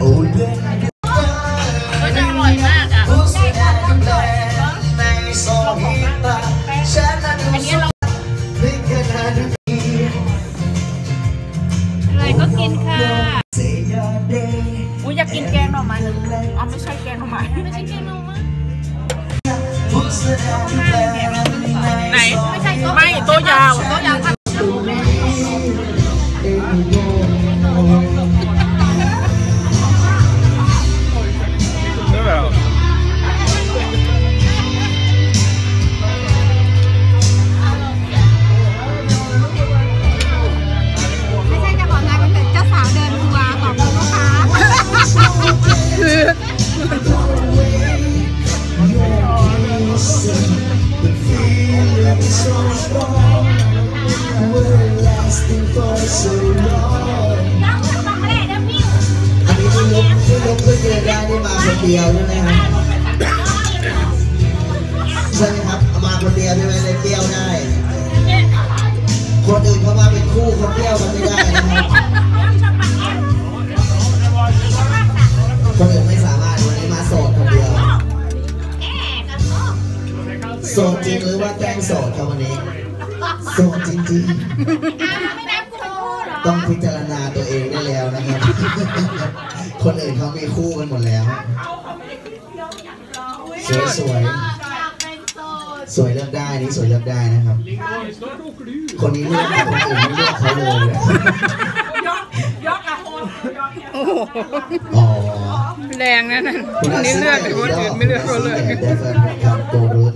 โอ้เด็กก็จะอร่อยมากอะผู้แสดงกำลังในสองหิตาฉันนั้นอันนี้เราไม่ขนาดนี้อะไรก็กินค่ะ Say your day อุ้ยอยากกินแกงหน่อไม้อ๋อไม่ใช่แกงหน่อไม้ไม่ใช่แกงหน่อไม้ผู้แสดงกำลังไหนไม่ใช่ไม่โต๊ะยาวโต๊ะยาว ที่ลุกที่ลุกขึ้นยืนได้นี่มาคนเดียวใช่ไหมครับใช่ไหมครับ มาคนเดียวใช่ไหมเลยเปรี้ยวได้ คนอื่นเขามาเป็นคู่เขาเปรี้ยวกันไม่ได้นะครับคนอื่นไม่สามารถวันนี้มาโสดคนเดียว โสดจริงหรือว่าแกล้งโสดครับวันนี้ โสดจริงๆ ต้องพิจารณา คนอื่นเขามีคู่กันหมดแล้วสวยสวยๆสวยเลือกได้นี่สวยเลือกได้นะครับ คนนี้เลือกแต่คนอื่นไม่เลือกเขาเลยโอ้โหอ๋อแรงนะนั่นคนนี้เลือกแต่คนอื่นไม่เลือกเขาเลยเดฟเฟนครับโกรุน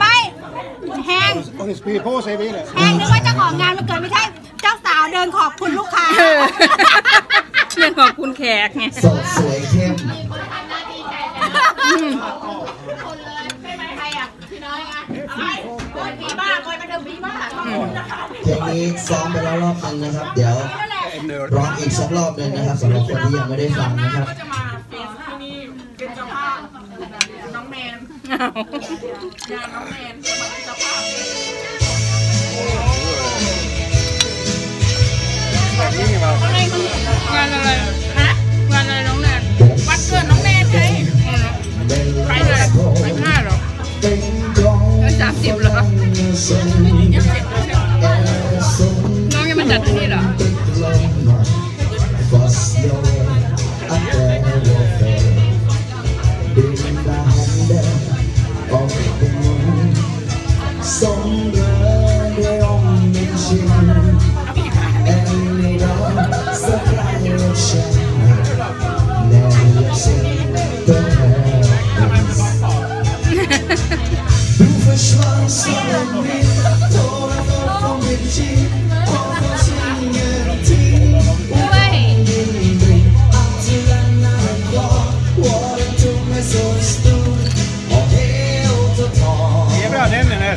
ไม่แห้ง Och det spyr på sig vid det. แห้งนึกว่าเจ้าของงานมันเกิดไม่ใช่ เจ้าสาวเดินขอบคุณลูกค้า เออเรื่องของคุณแขกไงโสดสวยเข้มเพลงนี้ซ้อมไปแล้วรอบนึงนะครับ เดี๋ยวร้องอีกสักรอบหนึงนะครับสำหรับคนที่ยังไม่ได้ฟังนะครับจะมาเฟสที่นี่เป็นเจ้าภาพน้องแมนงานน้องแมนจะมาเป็นเจ้าภาพ งานอะไรฮะงานอะไรน้องแนนวันเกิดน้องแน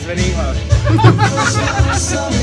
that's very hard.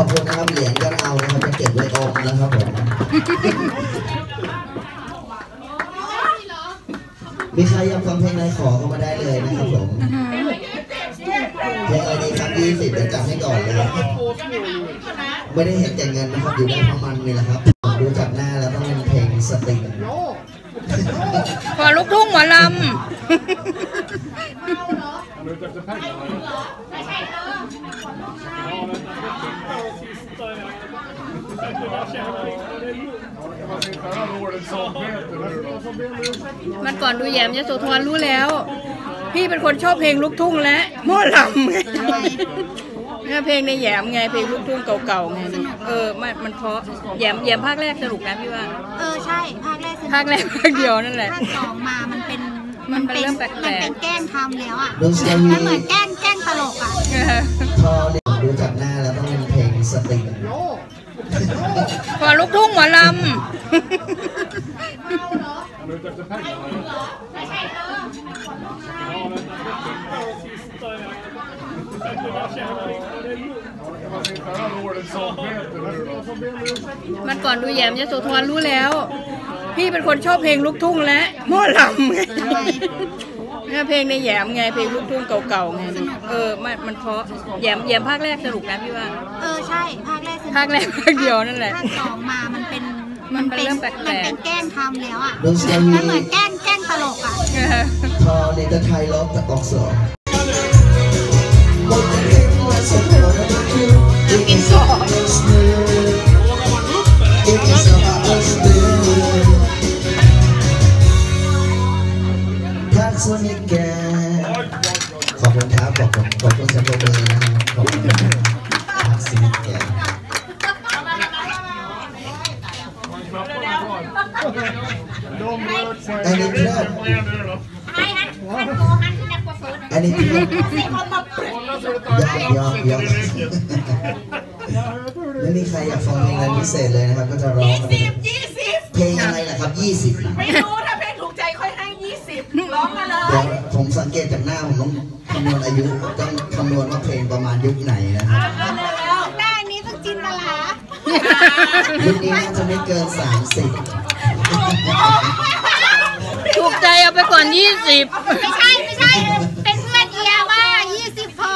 อบคุณนะครับเหรียญก็เอานะครับจะเก็บไว้อมนะครับผมมีใครอยากฟังเพลงอะไรขอเข้ามาได้เลยนะครับผมเพลงอะไรดีครับยี่สิบเดี๋ยวจัดให้ก่อนเลยไม่ได้เห็นแต่เงินนะครับอยู่ได้เพราะมันนี่แหละครับดูจากหน้าแล้วต้องเป็นเพลงสตริงพอลูกทุ่งหมอลำมั นก่อนดูแยมยโสธรรู้แล้ว พี่เป็นคนชอบเพลงลูกทุ่งและหมอลำไงเนี่ยเพลงในแยมไงเพลงลูกทุ่งเก่าๆไงเออมันมันเพราะแยมแยมภาคแรกสนุกนะพี่ว่า เออใช่ภาคแรกสนุภาคแรกภาคเดียวนั่นแหละภาคสองมามันเป็นมันเป็นเรื่องแปลกๆมันเป็นแกล้งทำแล้วอะดนตรีมันเหมือนแกล้งแกล้งตลกอะเออพอดูจากหน้าแล้วต้องเป็นเพลงสตริง พอลูกทุ่งหมอลำมันก่อนดูแยมยโสธรรู้แล้ว พี่เป็นคนชอบเพลงลูกทุ่งและหมอลำไงเนี่ยเพลงในแยมไงเพลงลูกทุ่งเก่าๆไงเออมันมันเพราะแยมแยมภาคแรกสนุกนะพี่ว่า เออใช่ภาคแรก ภาคแรกภาคเดียวนั่นแหละ ภาคสองมามันเป็นมันเป็นเรื่องแปลกๆมันเป็นแกล้งทำแล้วอะดนตรีมันเหมือนแกล้งแกล้งตลกอะเออพอในตะไทยร้องตะออกสองกินสอง อันนี้เพื่อนไม่ฮันฮันโกฮันนักกว่าเฟิร์สอันนี้เพื่อนสิเขาบอกยอมยอมยอมไม่มีใครอยากฟังเพลงอะไรพิเศษเลยนะครับ ก็จะร้องสิบยี่สิบเพลงอะไรล่ะครับ20ไม่รู้ถ้าเพลงถูกใจค่อยให้ยี่สิบร้องมาเลเดี๋ยวยผมสังเกตจากหน้าผมต้องคำนวณอายุต้องคำนวณว่าเพลงประมาณยุคไหนนะครับมาแล้วได้นี้ต้องจินตลายุคนี้น่าจะไม่เกิน30ถูกใจเอา ไปก่อนยี่สิบไม่ใช่ไม่ใช่ เป็นเพื่อนเอียว่า20พอ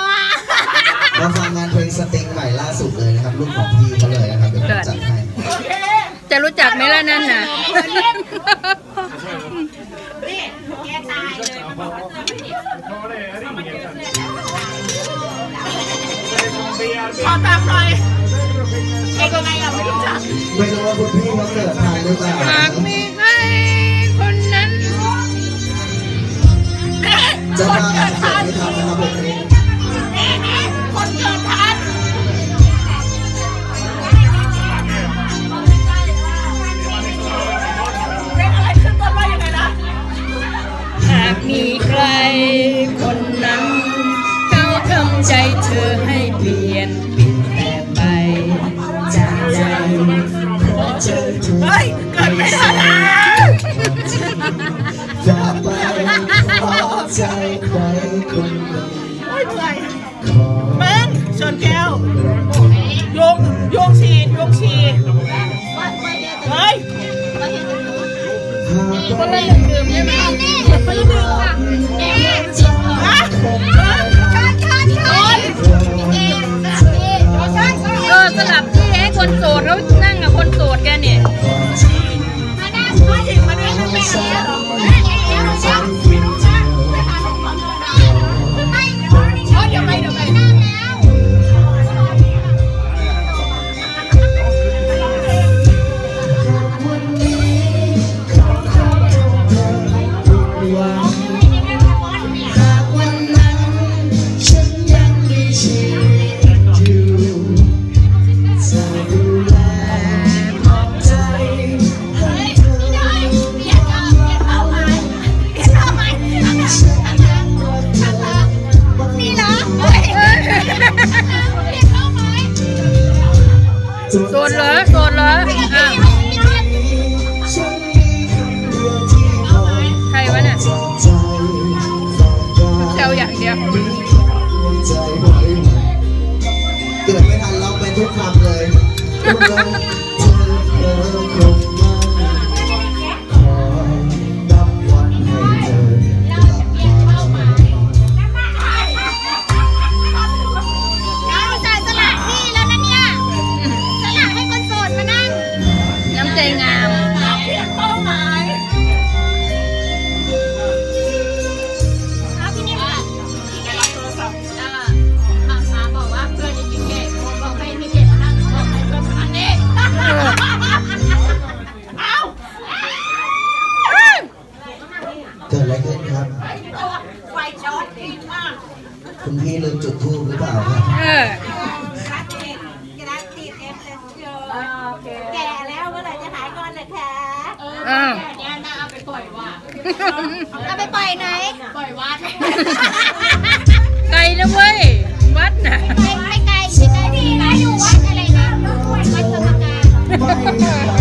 มาฟังงานเพลงสตริงใหม่ล่าสุดเลยนะครับรุ่นของพี่เขาเลยนะครับเดี๋ยวผมจัดให้โอเคจะรู้จักไหมล่ะนั่นน่ะนี่แกตายเลยมันบอกว่าเสื้อไม่ผิดขอตามหน่อยเอกยังไงอะไม่รู้จักไม่รู้ว่าคุณพี่เขาเกิดทันหรือเปล่า คนมาเกิดทันม่ทันนะครับผมนี้นี่นี่คนเกิดทันเพลงอะไรขึ้นต้นว่ายังไงนะหากมีใครคนนั้นเขาทำใจเธอ คนละหนึ่งดื่มใช่ไหมคนละหนึ่งค่ะเอ๊ะจิบฮะชนชนชนเอ๊ะชนชนเออสลับที่ให้คนโสดเขานั่งกับคนโสดแกเนี่ยมาหน้าผู้หญิงมาด้วยไปแล้วเอ๊ะเอ๊ะเอ๊ บเกิดไม่ทันเราไปทุกคำเลย แก่แล้วเมื่อไหร่จะหายก่อนนะคะเออแก่แน่ยน่าเอาไปปล่อยว่าเอาไปปล่อยไหน ปล่อยวัดไกลนะเว้ย วัดนะไม่ไกลไม่ไกลที่นะอยู่วัดอะไรนะวัดสมการ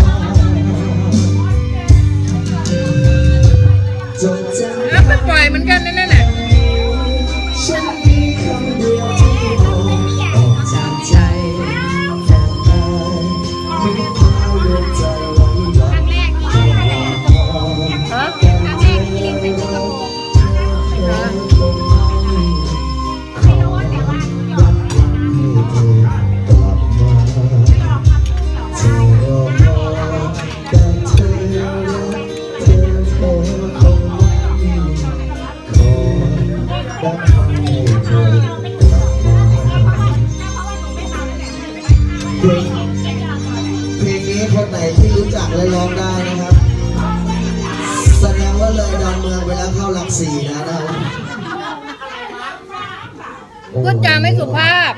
ไม่สุภาพ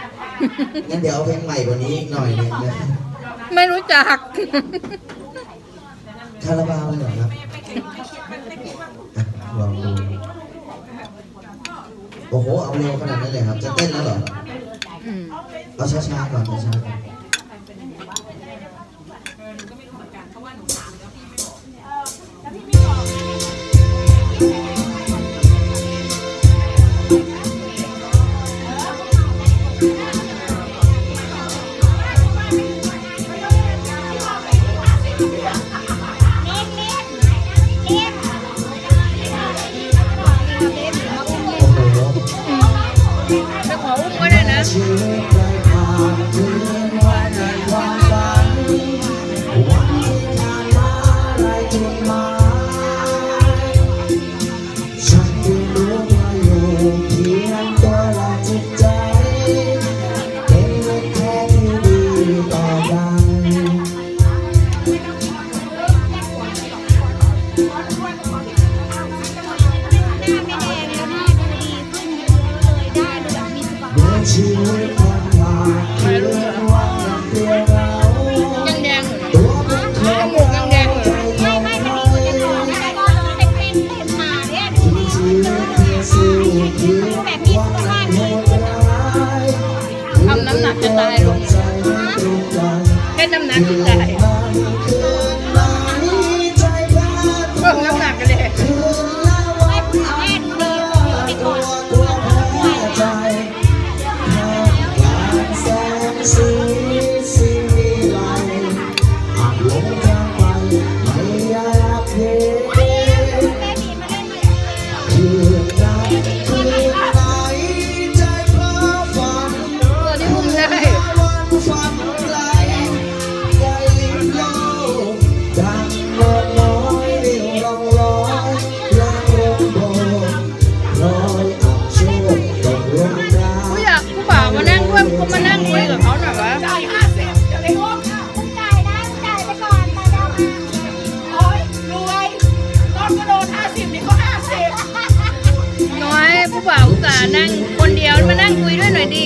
งั้นเดี๋ยวเอาเพลงใหม่กว่านี้อีกหน่อยหนึงนะไม่รู้จัก คาราบาวเลยเหรอครับอะลองดูโอ้โห เอาเร็วขนาดนั้นเลยครับ จะเต้นแล้วเหรอ อืม เอาช้าๆก่อนช้าๆก่อ Yeah. ผู้บ่าวผู้สานั่งคนเดียวมานั่งคุยด้วยหน่อยดิ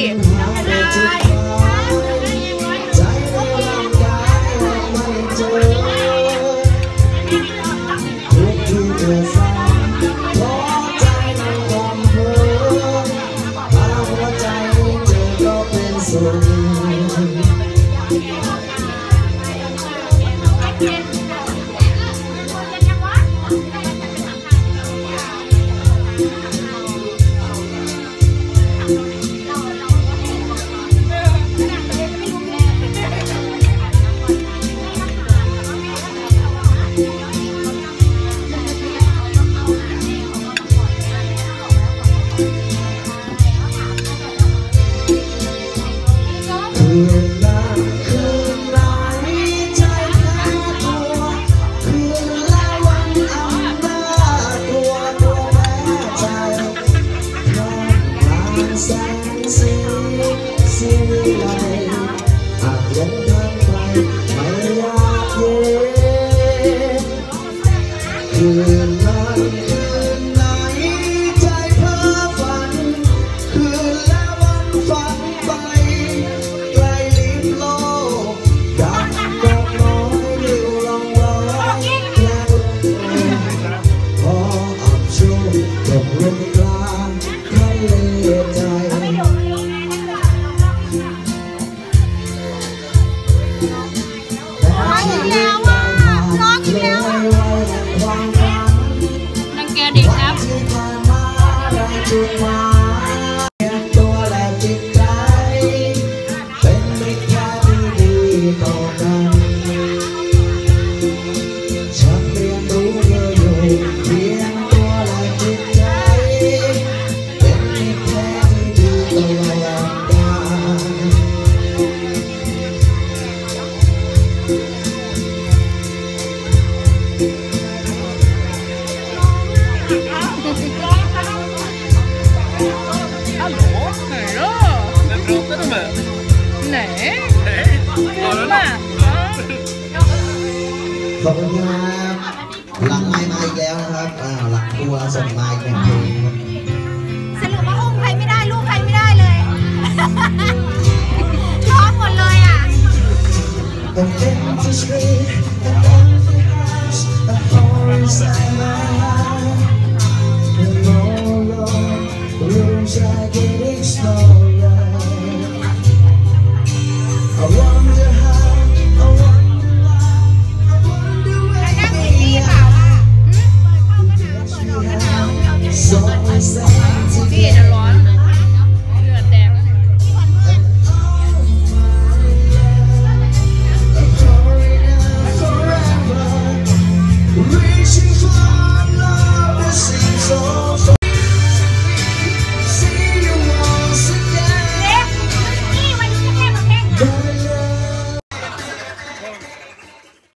อบคุณครับหลังไม้มาอีกแล้วนะครับอ่าหลังตัวส่งมาอีกหนึ่งเพลงสรุปว่าอุ้มใครไม่ได้ลูกใครไม่ได้เลยร้องหมดเลยอะ The empty street, the empty hot, the forest I love.